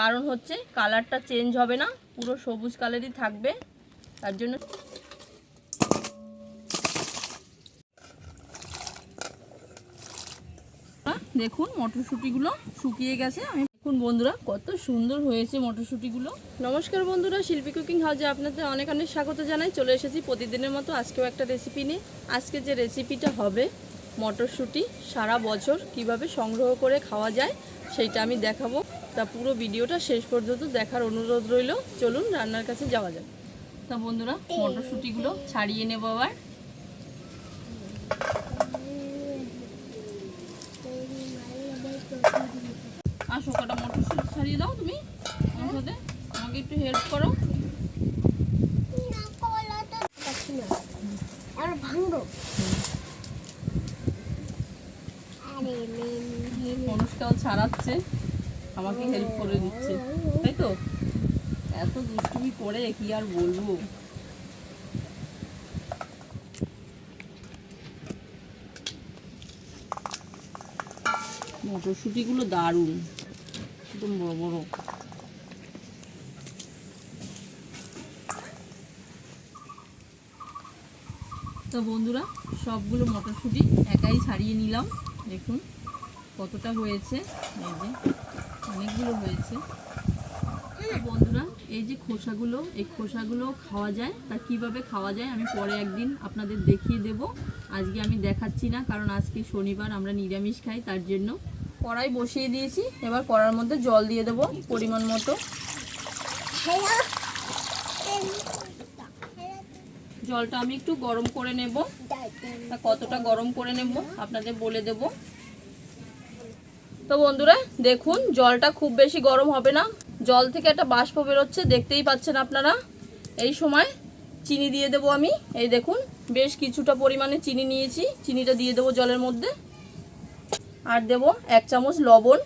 কারণ হচ্ছে কালারটা চেঞ্জ হবে না, পুরো সবুজ কালারই থাকবে, তার জন্য দেখুন মটরশুঁটিগুলো শুকিয়ে গেছে। আমি দেখুন বন্ধুরা, কত সুন্দর হয়েছে মটরশুঁটিগুলো। নমস্কার বন্ধুরা, শিল্পী কুকিং হাউজে আপনাদের অনেক অনেক স্বাগত জানাই। চলে এসেছি প্রতিদিনের মতো আজকেও একটা রেসিপি নিয়ে। আজকে যে রেসিপিটা হবে মটরশুঁটি, সারা বছর কীভাবে সংগ্রহ করে খাওয়া যায় সেইটা আমি দেখাবো। তা পুরো ভিডিওটা শেষ পর্যন্ত দেখার অনুরোধ রইল। চলুন রান্নার কাছে যাওয়া যাক। তা বন্ধুরা, মটরশুঁটিগুলো ছাড়িয়ে নেব আবার। আসো, কটা মটরশুঁটি ছাড়িয়ে দাও তুমি আমার সাথে। আমাকে একটু হেল্প করো। আর ভাঙবো আরে অনুষ্কাও ছাড়াচ্ছে, আমাকে হেল্প করে দিচ্ছে, তাই তো? এত দুষ্টুমি করে কি আর বলব? মটরশুঁটিগুলো দারুণ, একদম বড় বড়। তো বন্ধুরা, সবগুলো মটরশুঁটি একাই ছাড়িয়ে নিলাম, দেখুন। কতটা হয়েছে? এই যে, অনেকগুলো হয়েছে। বন্ধুরা, এই যে খোসাগুলো, এই খোসাগুলো খাওয়া যায়, তা কীভাবে খাওয়া যায় আমি পরে একদিন আপনাদের দেখিয়ে দেব। আজকে আমি দেখাচ্ছি না, কারণ আজকে শনিবার আমরা নিরামিষ খাই, তার জন্য কড়াই বসিয়ে দিয়েছি। এবার কড়ার মধ্যে জল দিয়ে দেবো পরিমাণ মতো। জলটা আমি একটু গরম করে নেব। তা কতটা গরম করে নেব আপনাদের বলে দেব। তো বন্ধুরা, দেখুন, জলটা খুব বেশি গরম হবে না। জল থেকে একটা বাষ্প বেরোচ্ছে, দেখতেই পাচ্ছেন আপনারা। এই সময় চিনি দিয়ে দেবো আমি। এই দেখুন, বেশ কিছুটা পরিমাণে চিনি নিয়েছি। চিনিটা দিয়ে দেবো জলের মধ্যে। আর দেব এক চামচ লবণ।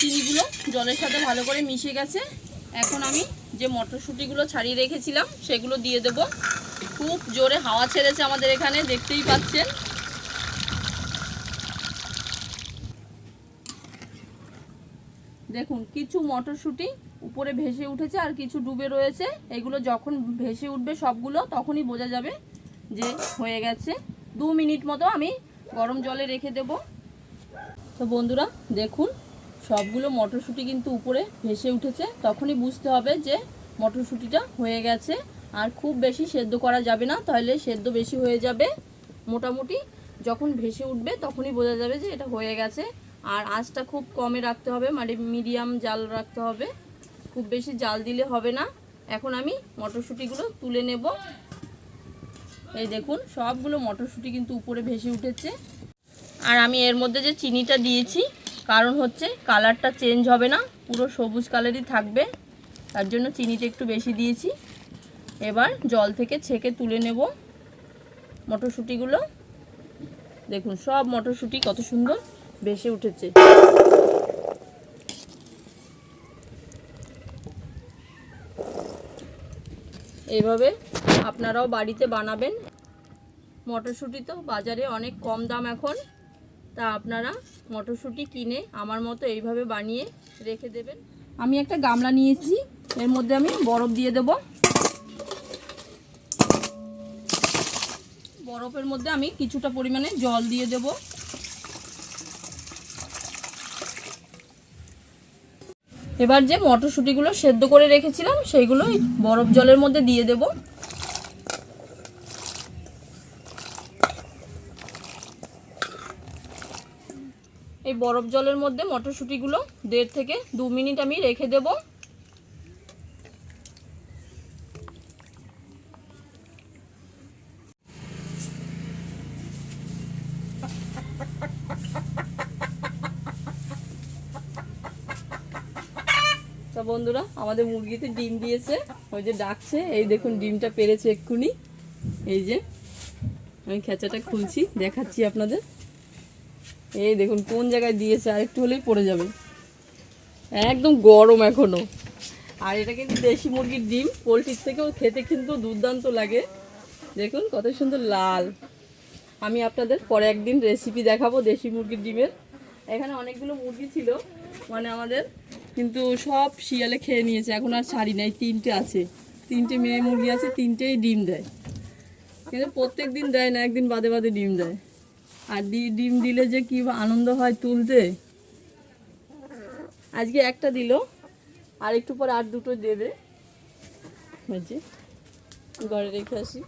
চিনিগুলো জলের সাথে ভালো করে মিশে গেছে। এখন আমি যে মটরশুঁটিগুলো ছাড়িয়ে রেখেছিলাম, সেগুলো দিয়ে দেব। খুব জোরে হাওয়া ছেড়েছে আমাদের এখানে, দেখতেই পাচ্ছেন। দেখুন, কিছু মটরশুঁটি উপরে ভেসে উঠেছে আর কিছু ডুবে রয়েছে। এগুলো যখন ভেসে উঠবে সবগুলো, তখনই বোঝা যাবে যে হয়ে গেছে। দু মিনিট মতো আমি গরম জলে রেখে দেব। তো বন্ধুরা, দেখুন, সবগুলো মটরশুঁটি কিন্তু উপরে ভেসে উঠেছে। তখনই বুঝতে হবে যে মটরশুঁটিটা হয়ে গেছে। আর খুব বেশি সেদ্ধ করা যাবে না, তাহলে সেদ্ধ বেশি হয়ে যাবে মোটামুটি। যখন ভেসে উঠবে তখনই বোঝা যাবে যে এটা হয়ে গেছে। আর আঁচটা খুব কমে রাখতে হবে মানে মিডিয়াম জাল রাখতে হবে। খুব বেশি জাল দিলে হবে না। এখন আমি মটরশুঁটিগুলো তুলে নেব। এই দেখুন, সবগুলো মটরশুঁটি কিন্তু উপরে ভেসে উঠেছে। আর আমি এর মধ্যে যে চিনিটা দিয়েছি, কারণ হচ্ছে কালারটা চেঞ্জ হবে না, পুরো সবুজ কালারই থাকবে। তার জন্য চিনিটা একটু বেশি দিয়েছি। এবার জল থেকে ছেঁকে তুলে নেব মটরশুঁটিগুলো। দেখুন, সব মটরশুঁটি কত সুন্দর ভেসে উঠেছে। এইভাবে আপনারাও বাড়িতে বানাবেন। মটরশুঁটি তো বাজারে অনেক কম দাম এখন, তা আপনারা মটরশুঁটি কিনে আমার মতো এইভাবে বানিয়ে রেখে দেবেন। আমি একটা গামলা নিয়েছি, এর মধ্যে আমি বরফ দিয়ে দেব। বরফের মধ্যে আমি কিছুটা পরিমাণে জল দিয়ে দেব। এবার যে মটরশুঁটিগুলো সেদ্ধ করে রেখেছিলাম, সেইগুলো বরফ জলের মধ্যে দিয়ে দেবো। এই বরফ জলের মধ্যে মটরশুঁটিগুলো দেড় থেকে দু মিনিট আমি রেখে দেব। তা বন্ধুরা, আমাদের মুরগিতে ডিম দিয়েছে, ওই যে ডাকছে, এই দেখুন ডিমটা পেরেছে এক্ষুনি। এই যে, আমি খেঁচাটা খুলছি, দেখাচ্ছি আপনাদের। এই দেখুন, কোন জায়গায় দিয়েছে আর একটু হলেই পড়ে যাবে। একদম গরম এখনও। আর এটা কিন্তু দেশি মুরগির ডিম, পোলট্রির থেকেও খেতে কিন্তু দুর্দান্ত লাগে। দেখুন, কত সুন্দর লাল। আমি আপনাদের পরে একদিন রেসিপি দেখাবো দেশি মুরগির ডিমের। এখানে অনেকগুলো মুরগি ছিল মানে আমাদের কিন্তু সব শিয়ালে খেয়ে নিয়েছে, এখন আর ছাড়ি নাই, তিনটে আছে। তিনটে মেয়ে মুরগি আছে, তিনটেই ডিম দেয়। কিন্তু প্রত্যেক দিন দেয় না, একদিন বাদে বাদে ডিম দেয়। আর ডিম দিলে যে কি আনন্দ হয় তুলতে। আজকে একটা দিল, আর একটু পর আর দুটো দেবে। ঘরে রেখে আসি।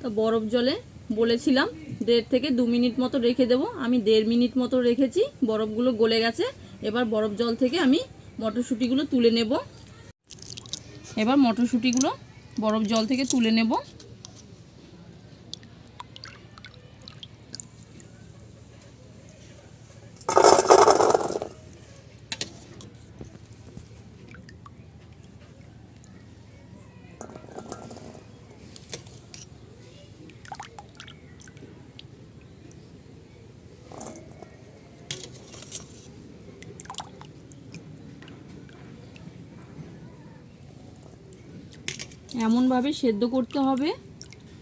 তো বরফ জলে বলেছিলাম, দেড় থেকে দু মিনিট মতো রেখে দেবো। আমি দেড় মিনিট মতো রেখেছি, বরফগুলো গলে গেছে। এবার বরফ জল থেকে আমি মটরশুঁটিগুলো তুলে নেব। এবার মটরশুঁটিগুলো বরফ জল থেকে তুলে নেব। এমনভাবে সেদ্ধ করতে হবে,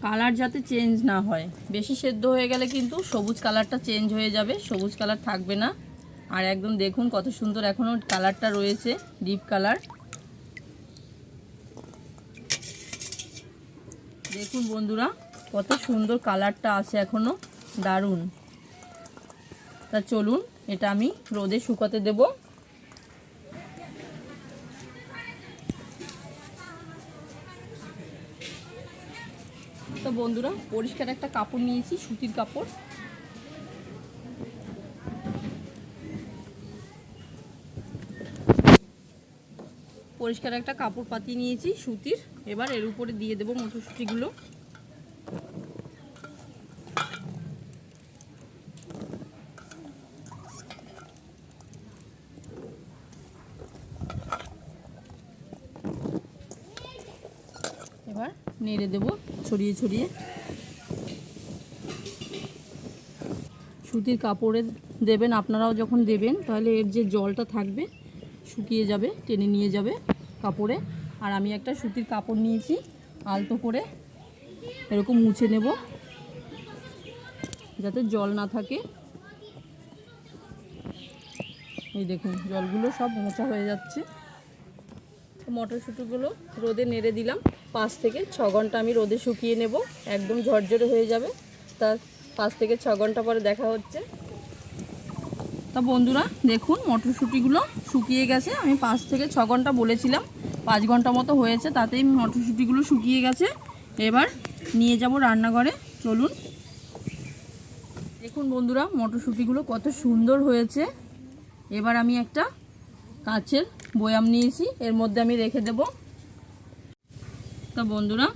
কালার যাতে চেঞ্জ না হয়। বেশি সেদ্ধ হয়ে গেলে কিন্তু সবুজ কালারটা চেঞ্জ হয়ে যাবে, সবুজ কালার থাকবে না। আর একদম দেখুন কত সুন্দর এখনও কালারটা রয়েছে, ডিপ কালার। দেখুন বন্ধুরা, কত সুন্দর কালারটা আছে এখনও দারুণ। তা চলুন, এটা আমি রোদে শুকাতে দেবো। বন্ধুরা, পরিষ্কার একটা কাপড় নিয়েছি, সুতির কাপড়। পরিষ্কার একটা কাপড় পাতিয়ে নিয়েছি, সুতির। এবার এর উপরে দিয়ে দেবো মটরশুঁটিগুলো। এবার নেড়ে দেবো। ছড়িয়ে ছড়িয়ে। সুতির কাপড়ে দেবেন, আপনারাও যখন দেবেন, তাহলে এর যে জলটা থাকবে, শুকিয়ে যাবে, টেনে নিয়ে যাবে কাপড়ে। আর আমি একটা সুতির কাপড় নিয়েছি, আলতো করে। এরকম মুছে নেব, যাতে জল না থাকে। এই দেখুন, জলগুলো সব মোচা হয়ে যাচ্ছে। মটরশুঁটিগুলো রোদে নেড়ে দিলাম। পাঁচ থেকে ছ ঘণ্টা আমি রোদে শুকিয়ে নেব, একদম ঝরঝরে হয়ে যাবে। তা পাঁচ থেকে ছ ঘণ্টা পরে দেখা হচ্ছে। তা বন্ধুরা, দেখুন মটরশুঁটিগুলো শুকিয়ে গেছে। আমি পাঁচ থেকে ছ ঘণ্টা বলেছিলাম, পাঁচ ঘণ্টা মতো হয়েছে, তাতেই মটরশুঁটিগুলো শুকিয়ে গেছে। এবার নিয়ে যাব রান্নাঘরে, চলুন। দেখুন বন্ধুরা, মটরশুঁটিগুলো কত সুন্দর হয়েছে। এবার আমি একটা কাচের বয়াম নিয়েছি, এর মধ্যে আমি রেখে দেব তা বন্ধুরা,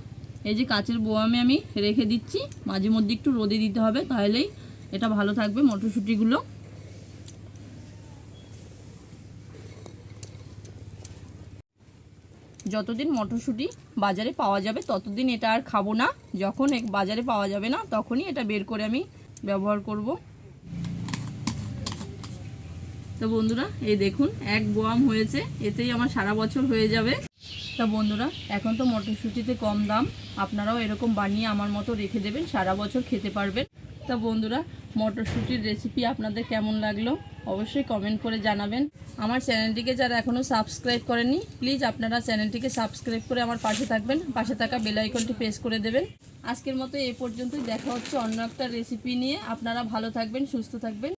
এই যে কাচের বোয়ামে আমি রেখে দিচ্ছি। মাঝে মধ্যে একটু রোদে দিতে হবে, তাহলেই এটা ভালো থাকবে মটরশুঁটিগুলো। যতদিন মটরশুঁটি বাজারে পাওয়া যাবে, ততদিন এটা আর খাব না। যখন বাজারে পাওয়া যাবে না, তখনই এটা বের করে আমি ব্যবহার করব। তো বন্ধুরা, এই দেখুন, এক বোয়াম হয়েছে, এতেই আমার সারা বছর হয়ে যাবে। তা বন্ধুরা, এখন তো মটরশুঁটিতে কম দাম। আপনারাও এরকম বানিয়ে আমার মতো রেখে দেবেন, সারা বছর খেতে পারবেন। তা বন্ধুরা, মটরশুঁটির রেসিপি আপনাদের কেমন লাগল অবশ্যই কমেন্ট করে জানাবেন। আমার চ্যানেলটিকে যারা এখনও সাবস্ক্রাইব করেনি প্লিজ আপনারা চ্যানেলটিকে সাবস্ক্রাইব করে আমার পাশে থাকবেন, পাশে থাকা বেল আইকনটি প্রেস করে দেবেন। আজকের মতো এ পর্যন্তই, দেখা হচ্ছে অন্য একটা রেসিপি নিয়ে। আপনারা ভালো থাকবেন, সুস্থ থাকবেন।